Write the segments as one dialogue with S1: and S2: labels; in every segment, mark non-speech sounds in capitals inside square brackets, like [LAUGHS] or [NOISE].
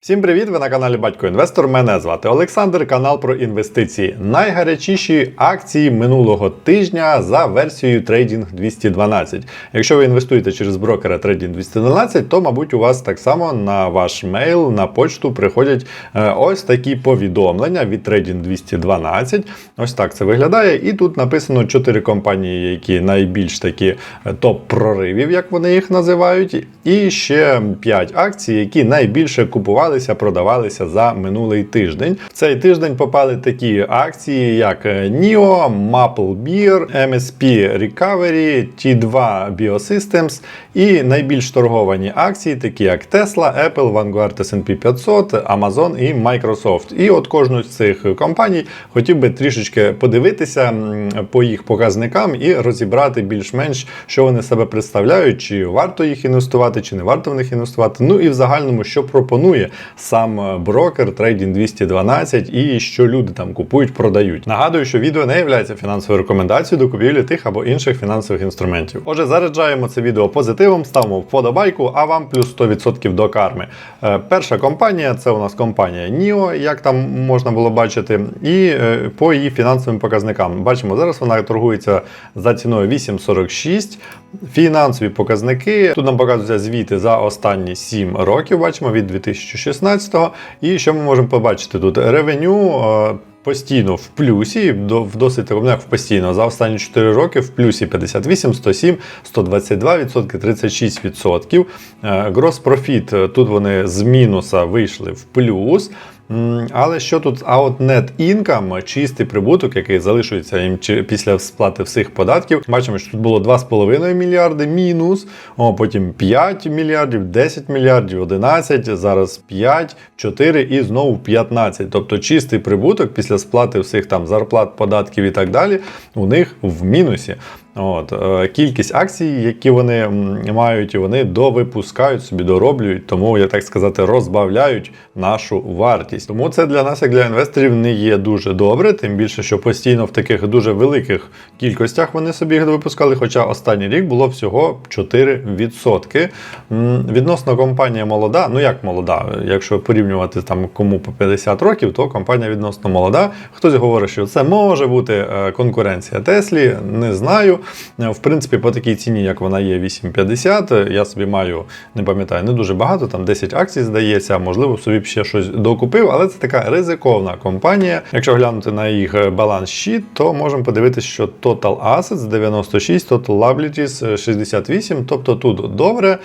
S1: Всім привіт! Ви на каналі Батько Інвестор. Мене звати Олександр, канал про інвестиції. Найгарячіші акції минулого тижня за версією Trading 212. Якщо ви інвестуєте через брокера Trading 212, то, мабуть, у вас так само на ваш мейл, на почту приходять е, ось такі повідомлення від Trading 212. Ось так це виглядає. І тут написано 4 компанії, які найбільш такі е, топ-проривів, як вони їх називають. І ще 5 акцій, які найбільше купувалися, продавалися за минулий тиждень. В цей тиждень попали такі акції, як е, NIO, Maple Beer, MSP Recovery, T2 Biosystems і найбільш торговані акції, такі як Tesla, Apple, Vanguard S&P 500, Amazon і Microsoft. І от кожну з цих компаній хотів би трішечки подивитися по їх показникам і розібрати більш-менш, що вони себе представляють, чи варто їх інвестувати, чи не варто в них інвестувати. Ну і в загальному, що пропонує сам е, брокер Trading 212 і що люди там купують, продають. Нагадую, що відео не є фінансовою рекомендацією до купівлі тих або інших фінансових інструментів. Отже, заряджаємо це відео позитивом, ставимо вподобайку, а вам плюс 100% до карми. Е, Перша компанія це у нас компанія NIO, як там можна було бачити, і е, по її фінансовим показникам. Бачимо, зараз вона торгується за ціною 8,46. Фінансові показники. Тут нам показуються звіти за останні 7 років, бачимо від 2016-го. І що ми можемо побачити тут? Ревеню. е, Постійно в плюсі, в досить як в постійно за останні 4 роки в плюсі 58, 107, 122%, 36%. Грос профіт тут вони з мінуса вийшли в плюс. Але що тут? А от net income, чистий прибуток, який залишується їм після сплати всіх податків. Бачимо, що тут було 2,5 мільярди мінус, о, потім 5 мільярдів, 10 мільярдів, 11, зараз 5, 4 і знову 15. Тобто чистий прибуток після сплати всіх там зарплат, податків і так далі, у них в мінусі. От, е, кількість акцій, які вони мають, і вони довипускають собі, дороблюють, тому, я так сказати, розбавляють нашу вартість. Тому це для нас, як для інвесторів, не є дуже добре, тим більше, що постійно в таких дуже великих кількостях вони собі їх випускали. Хоча останній рік було всього 4%. Відносно компанія молода, ну як молода, якщо порівнювати там кому по 50 років, то компанія відносно молода. Хтось говорить, що це може бути е, конкуренція Теслі, не знаю. Е, В принципі, по такій ціні, як вона є, 8,50, е, я собі маю, не пам'ятаю, не дуже багато, там 10 акцій здається, можливо собі ще щось докупив, але це така ризиковна компанія. Якщо глянути на їх е, баланс щит, то можемо подивитися, що Total Assets 96, Total Liabilities е, 68, тобто тут добре,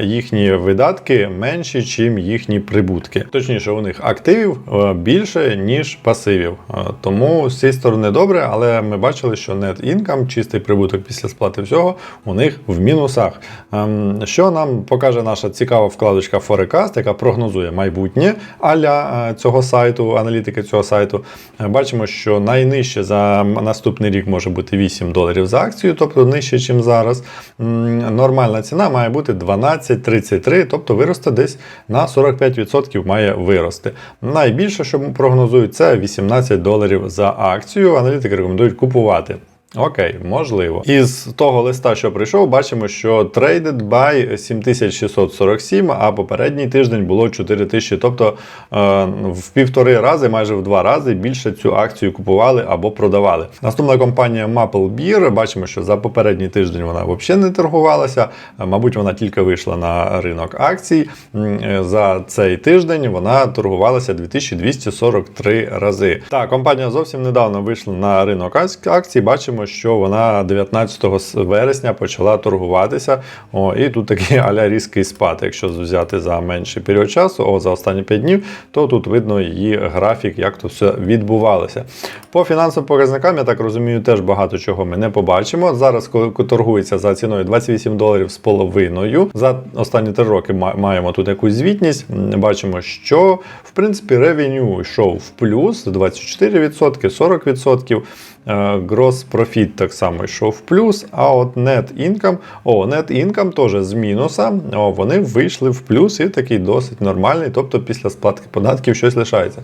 S1: їхні видатки менші, чим їхні прибутки. Точніше, у них активів більше, ніж пасивів. Тому з цієї сторони добре, але ми бачили, що net income, чистий прибуток після сплати всього, у них в мінусах. Ем, Що нам покаже наша цікава вкладочка Forecast, яка прогнозує майбутнє аля е, цього сайту, аналітики цього сайту. Е, Бачимо, що найнижче за наступний рік може бути 8 доларів за акцію, тобто нижче, ніж зараз. Нормальна ціна має бути 12,33, тобто виросте десь на 45% має вирости. Найбільше, що прогнозують, це 18 доларів за акцію. Аналітики рекомендують купувати. Окей, можливо. Із того листа, що прийшов, бачимо, що traded by 7647, а попередній тиждень було 4000. Тобто е, в півтори рази, майже в два рази більше цю акцію купували або продавали. Наступна компанія Maple Beer. Бачимо, що за попередній тиждень вона взагалі не торгувалася. Е, Мабуть, вона тільки вийшла на ринок акцій. Е, За цей тиждень вона торгувалася 2243 рази. Так, компанія зовсім недавно вийшла на ринок акцій. Бачимо, що вона 19 вересня почала торгуватися. О, і тут такий [LAUGHS] аля різкий спад. Якщо взяти за менший період часу, о, за останні 5 днів, то тут видно її графік, як то все відбувалося. По фінансовим показникам, я так розумію, теж багато чого ми не побачимо. Зараз, коли торгується за ціною 28 доларів з половиною, за останні 3 роки маємо тут якусь звітність. Бачимо, що в принципі ревеню йшов в плюс 24%, 40%. Е, Gross Profit так само йшов в плюс, а от Net Income, о, Net Income теж з мінуса, о, вони вийшли в плюс і такий досить нормальний, тобто після сплатки податків щось лишається.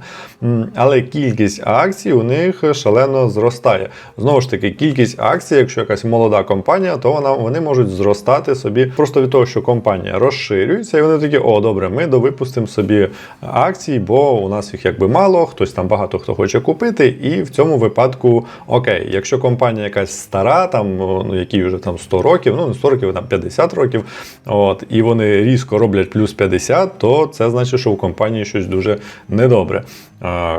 S1: Але кількість акцій у них шалено зростає. Знову ж таки, кількість акцій, якщо якась молода компанія, то вона, вони можуть зростати собі просто від того, що компанія розширюється, і вони такі, о, добре, ми довипустимо собі акцій, бо у нас їх якби мало, хтось там багато хто хоче купити, і в цьому випадку окей, якщо компанія якась стара, там ну якій вже там 100 років, ну не 100 років, там 50 років, от і вони різко роблять плюс 50, то це значить, що у компанії щось дуже недобре.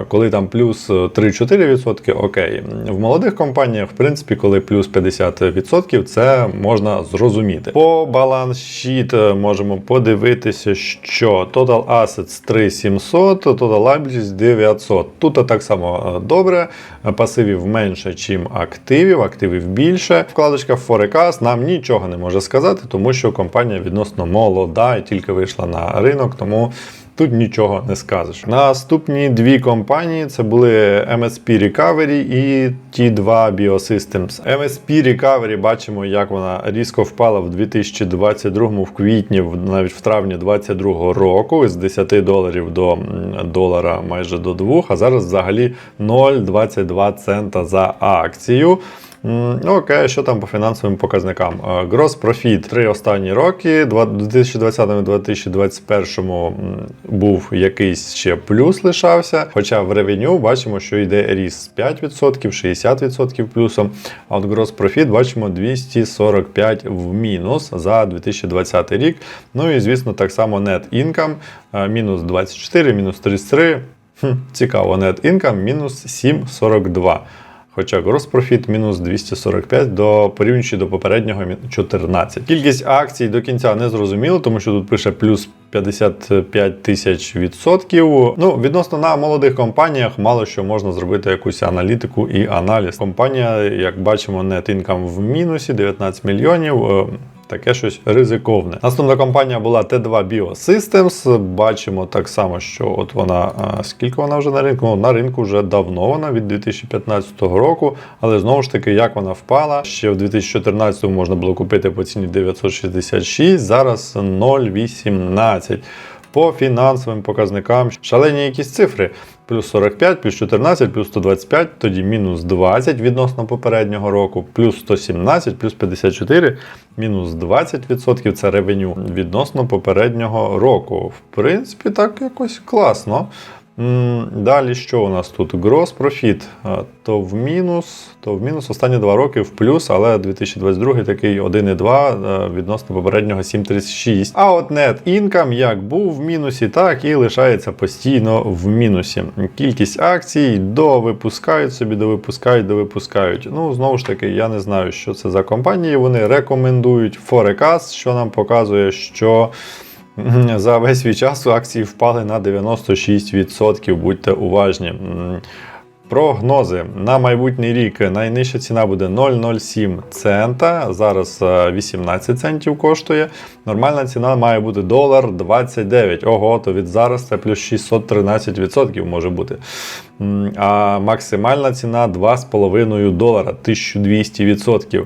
S1: Коли там плюс 3-4%, окей. В молодих компаніях, в принципі, коли плюс 50%, це можна зрозуміти. По баланс щит можемо подивитися, що Total Assets 3700, Total Liabilities 900. Тут так само е, добре, пасивів менше, чим активів, активів більше. Вкладочка Forecast нам нічого не може сказати, тому що компанія відносно молода і тільки вийшла на ринок, тому. Тут нічого не скажеш. Наступні дві компанії це були MSP Recovery і T2 Biosystems. MSP Recovery бачимо, як вона різко впала в 2022 в квітні, навіть в травні 2022 року з 10 доларів до долара майже до 2, а зараз взагалі 0,22 цента за акцію. М, Окей, що там по фінансовим показникам? Е, Gross Profit три останні роки, два- 2020-2021 м, був якийсь ще плюс лишався. Хоча в ревеню бачимо, що йде ріст 5%, 60% плюсом. А от Gross Profit бачимо 245 в мінус за 2020 рік. Ну і звісно, так само Net Income е, мінус 24, мінус 33. Хм, цікаво, Net Income мінус 7,42. Хоча Gross Profit мінус 245 до порівнюючи до попереднього 14. Кількість акцій до кінця не зрозуміло, тому що тут пише плюс 55 тисяч відсотків. Ну, відносно на молодих компаніях, мало що можна зробити якусь аналітику і аналіз. Компанія, як бачимо, net income в мінусі 19 мільйонів. Таке щось ризиковне. Наступна компанія була T2 Biosystems. Бачимо так само, що от вона скільки вона вже на ринку? Ну, на ринку вже давно вона від 2015 року, але знову ж таки, як вона впала, ще в 2014 можна було купити по ціні 966, зараз 0,18. По фінансовим показникам шалені якісь цифри. Плюс 45, плюс 14, плюс 125, тоді мінус 20 відносно попереднього року, плюс 117, плюс 54, мінус 20% це ревеню відносно попереднього року. В принципі, так якось класно. Далі що у нас тут? Gross Profit. То в мінус, то в мінус останні два роки в плюс, але 2022 такий 1,2 е, відносно попереднього 7,36. А от Net Income як був в мінусі, так і лишається постійно в мінусі. Кількість акцій довипускають собі, довипускають, довипускають. Ну, знову ж таки, я не знаю, що це за компанії. Вони рекомендують Forecast, що нам показує, що. За весь свій час акції впали на 96%. Будьте уважні. Прогнози на майбутній рік найнижча ціна буде 0,07 цента. Зараз е, 18 центів коштує. Нормальна ціна має бути долар 29. Ого, то від зараз це плюс 613% може бути. А максимальна ціна 2,5 долара, 1200%.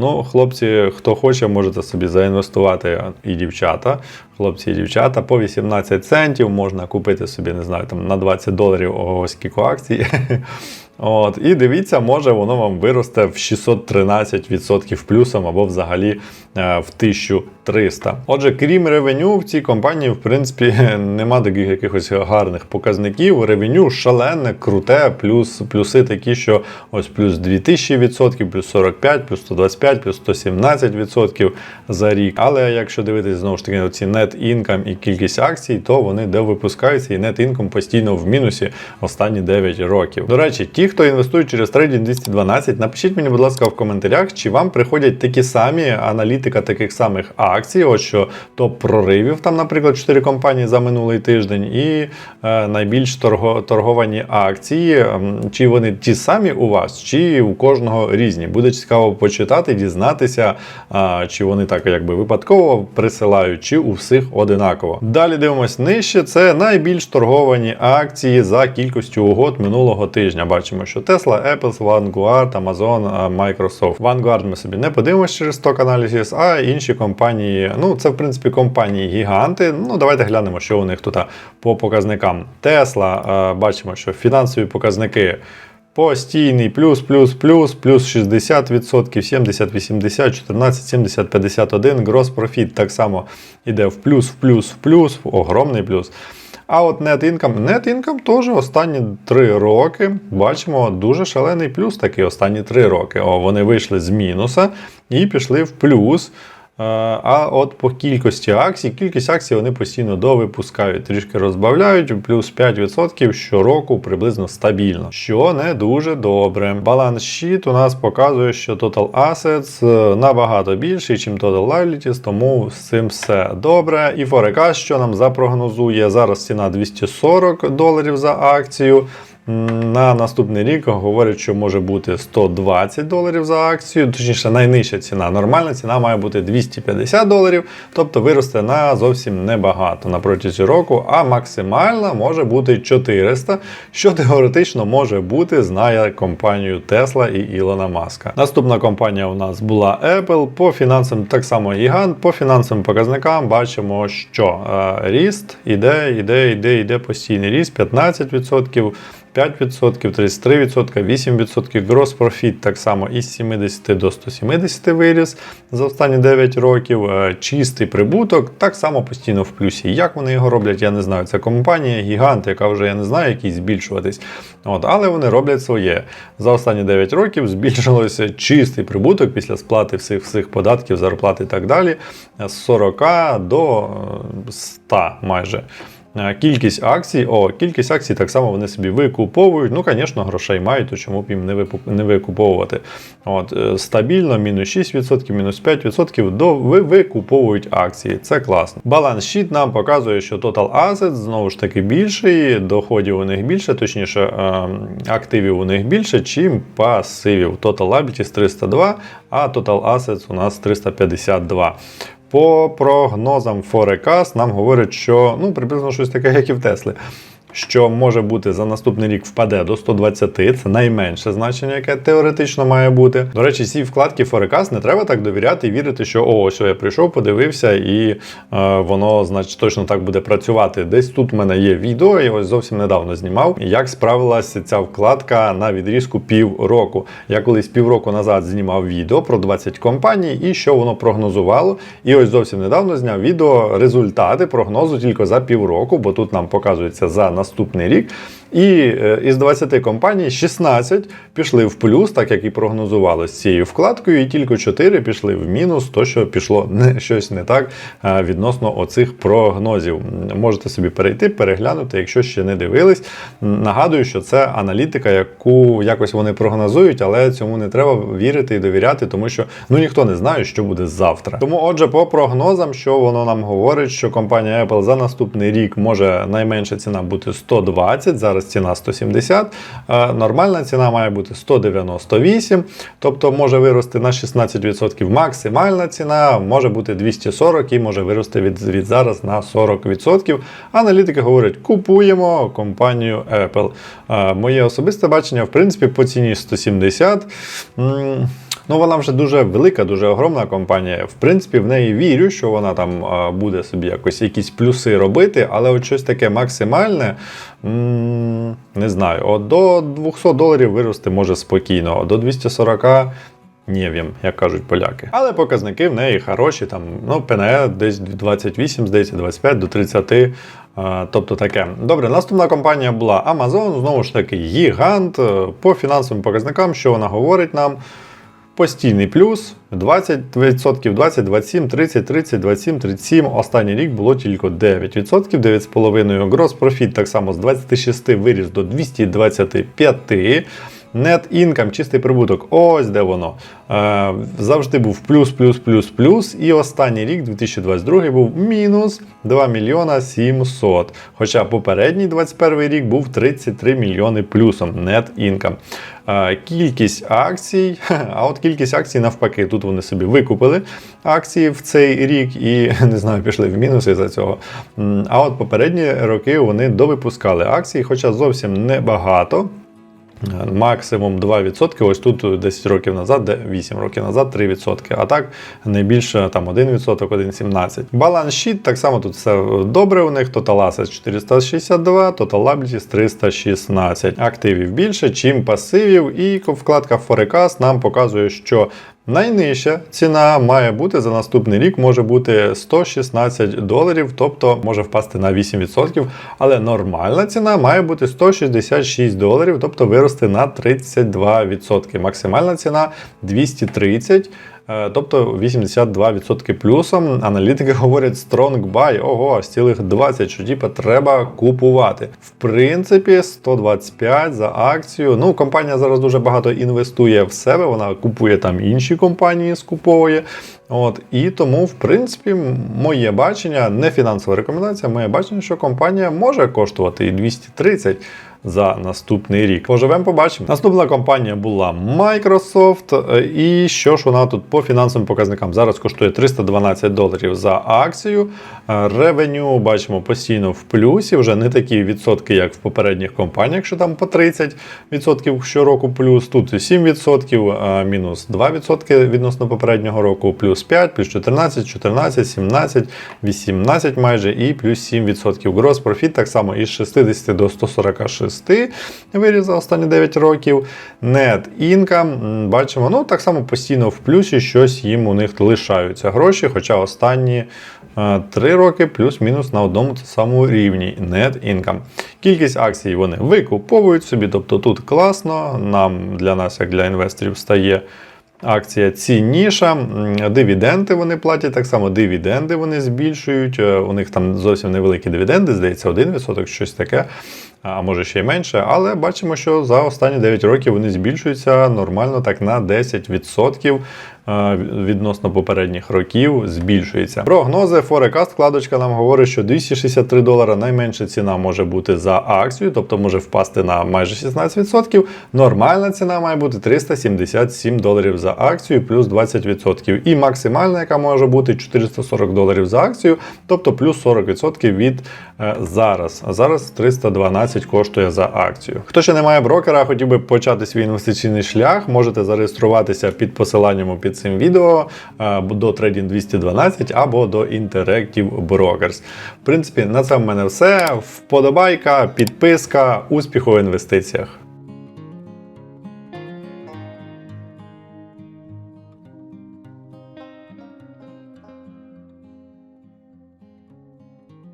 S1: Ну, хлопці, хто хоче, можете собі заінвестувати і дівчата. Хлопці і дівчата по 18 центів можна купити собі, не знаю, там на 20 доларів ось кіку акцій. [LAUGHS] От, І дивіться, може воно вам виросте в 613% плюсом або взагалі е, в 1000%. 300. Отже, крім ревеню, в цій компанії, в принципі, [LAUGHS] нема таких якихось гарних показників. Ревеню шалене, круте, плюс плюси такі, що ось плюс 2000%, плюс 45, плюс 125, плюс 117% за рік. Але якщо дивитися знову ж таки на ці net income і кількість акцій, то вони де випускаються, і net income постійно в мінусі останні 9 років. До речі, ті, хто інвестує через трейдінг 212, напишіть мені, будь ласка, в коментарях, чи вам приходять такі самі аналітика таких самих акцій акцій. Ось що топ проривів, там, наприклад, 4 компанії за минулий тиждень, і е, найбільш торго, торговані акції. Чи вони ті самі у вас, чи у кожного різні. Буде цікаво почитати, дізнатися, а, чи вони так якби випадково присилають, чи у всіх одинаково. Далі дивимось нижче. Це найбільш торговані акції за кількістю угод минулого тижня. Бачимо, що Tesla, Apple, Vanguard, Amazon, Microsoft. Vanguard ми собі не подивимося через сток аналізис, а інші компанії. Ну, це в принципі компанії гіганти. Ну, давайте глянемо, що у них тут по показникам. Tesla, а, бачимо, що фінансові показники. Постійний плюс, плюс, плюс, плюс 60%, 70, 80, 14, 70, 51. Грос профіт так само йде в плюс, в плюс, в плюс, в огромний плюс. А от net income, net income теж останні 3 роки бачимо дуже шалений плюс такий останні 3 роки. О, вони вийшли з мінуса і пішли в плюс. А от по кількості акцій, кількість акцій вони постійно довипускають, трішки розбавляють, плюс 5% щороку приблизно стабільно, що не дуже добре. Баланс щит у нас показує, що Total Assets е, набагато більший, ніж Total Liabilities, тому з цим все добре. І Forecast, що нам запрогнозує, зараз ціна 240 доларів за акцію. На наступний рік говорять, що може бути 120 доларів за акцію, точніше, найнижча ціна. Нормальна ціна має бути 250 доларів, тобто виросте на зовсім небагато на протязі року, а максимальна може бути 400, що теоретично може бути, знає компанію Tesla і Ілона Маска. Наступна компанія у нас була Apple. По фінансам так само гігант. По фінансовим показникам бачимо, що е, ріст іде, іде, іде, іде постійний ріст 15%. 5%, 33%, 8%, Gross Profit так само із 70 до 170 виріс за останні 9 років. Е, Чистий прибуток так само постійно в плюсі. Як вони його роблять, я не знаю. Це компанія гігант, яка вже я не знаю, який збільшуватись. От, але вони роблять своє. За останні 9 років збільшилося чистий прибуток після сплати всіх всіх податків, зарплат і так далі з 40 до е, 100 майже. Е, Кількість акцій, о, кількість акцій так само вони собі викуповують. Ну, звісно, грошей мають, то чому б їм не не викуповувати. От, е, стабільно, мінус 6%, мінус 5% до ви викуповують акції. Це класно. Баланс щит нам показує, що Total Assets знову ж таки більший, доходів у них більше, точніше, е, активів у них більше, чим пасивів. Total Liabilities 302, а Total Assets у нас 352. По прогнозам Forecast нам говорять, що ну, приблизно щось таке, як і в Тесли. Що може бути за наступний рік впаде до 120, це найменше значення, яке теоретично має бути. До речі, цій вкладки Forecast не треба так довіряти і вірити, що о, ось я прийшов, подивився, і е, воно, значить, точно так буде працювати. Десь тут в мене є відео, я ось зовсім недавно знімав, як справилася ця вкладка на відрізку півроку. Я колись півроку назад знімав відео про 20 компаній і що воно прогнозувало. І ось зовсім недавно зняв відео результати прогнозу тільки за півроку, бо тут нам показується за наступний рік. І е, із 20 компаній 16 пішли в плюс, так як і прогнозувалось з цією вкладкою, і тільки 4 пішли в мінус, то що пішло не щось не так е, відносно оцих прогнозів. Можете собі перейти, переглянути, якщо ще не дивились. Нагадую, що це аналітика, яку якось вони прогнозують, але цьому не треба вірити і довіряти, тому що ну ніхто не знає, що буде завтра. Тому, отже, по прогнозам, що воно нам говорить, що компанія Apple за наступний рік може найменша ціна бути 120, зараз ціна 170, е, нормальна ціна має бути 198, тобто може вирости на 16%. Максимальна ціна може бути 240 і може вирости від, від зараз на 40%. Аналітики говорять, купуємо компанію Apple. Е, Моє особисте бачення, в принципі, по ціні 170. Ну, вона вже дуже велика, дуже огромна компанія. В принципі, в неї вірю, що вона там буде собі якось якісь плюси робити, але от щось таке максимальне, не знаю, от до 200 доларів вирости може спокійно, до 240. Не вім, як кажуть поляки. Але показники в неї хороші, там, ну, ПНЕ десь 28, здається, 25 до 30. е, Тобто таке. Добре, наступна компанія була Amazon, знову ж таки, гігант. По фінансовим показникам, що вона говорить нам? Постійний плюс 20%, 20, 27, 30, 30, 27, 37. Останній рік було тільки 9%, 9,5%. Грос профіт так само з 26 виріс до 225. Net income, чистий прибуток. Ось де воно. Е, завжди був плюс, плюс, плюс, плюс. І останній рік, 2022, був мінус 2 мільйона 700. Хоча попередній 21 рік був 33 мільйони плюсом net income. Е, Кількість акцій, [LAUGHS] а от кількість акцій навпаки, тут вони собі викупили акції в цей рік і [LAUGHS] не знаю, пішли в мінуси за цього. А от попередні роки вони довипускали акції, хоча зовсім небагато. Максимум 2%, ось тут 10 років назад, 8 років назад 3%, а так найбільше там 1%, 1,17%. Баланс щит, так само тут все добре у них, Total Assets 462, Total Liabilities 316. Активів більше, чим пасивів, і вкладка Forecast нам показує, що Найнижча ціна має бути за наступний рік, може бути 116 доларів, тобто може впасти на 8%, але нормальна ціна має бути 166 доларів, тобто вирости на 32%. Максимальна ціна 230. Е, Тобто 82% плюсом. Аналітики говорять strong buy, ого, аж цілих 20, що типу, треба купувати. В принципі, 125 за акцію. Ну, компанія зараз дуже багато інвестує в себе, вона купує там інші компанії, скуповує. От, і тому, в принципі, моє бачення, не фінансова рекомендація, моє бачення, що компанія може коштувати і 230 за наступний рік. Поживемо, побачимо. Наступна компанія була Microsoft. Е, І що ж вона тут по фінансовим показникам? Зараз коштує 312 доларів за акцію. Е, Ревеню бачимо постійно в плюсі, вже не такі відсотки, як в попередніх компаніях, що там по 30% щороку плюс. Тут 7%, мінус 2% відносно попереднього року, плюс 5, плюс 14, 14, 17, 18 майже і плюс 7%. Gross profit так само із 60 до 146 виріс за останні 9 років. Net income, бачимо, ну так само постійно в плюсі, щось їм у них лишаються гроші, хоча останні 3 роки плюс-мінус на одному самому рівні net income. Кількість акцій вони викуповують собі, тобто тут класно, нам для нас, як для інвесторів, стає. Акція цінніша, дивіденди вони платять, так само дивіденди вони збільшують. е, У них там зовсім невеликі дивіденди, здається, 1%, щось таке, а може ще й менше. Але бачимо, що за останні 9 років вони збільшуються нормально так на 10% е, відносно попередніх років збільшується. Прогнози Forecast вкладочка нам говорить, що 263 долара найменша ціна може бути за акцію, тобто може впасти на майже 16%. Нормальна ціна має бути 377 доларів за акцію, плюс 20%. І максимальна, яка може бути 440 доларів за акцію, тобто плюс 40% від е, зараз. А зараз 312 коштує за акцію. Хто ще не має брокера, хотів би почати свій інвестиційний шлях, можете зареєструватися під посиланням під цим відео е, до Trading 212 або до Interactive Brokers. В принципі, на це в мене все. Вподобайка, підписка, успіху в інвестиціях.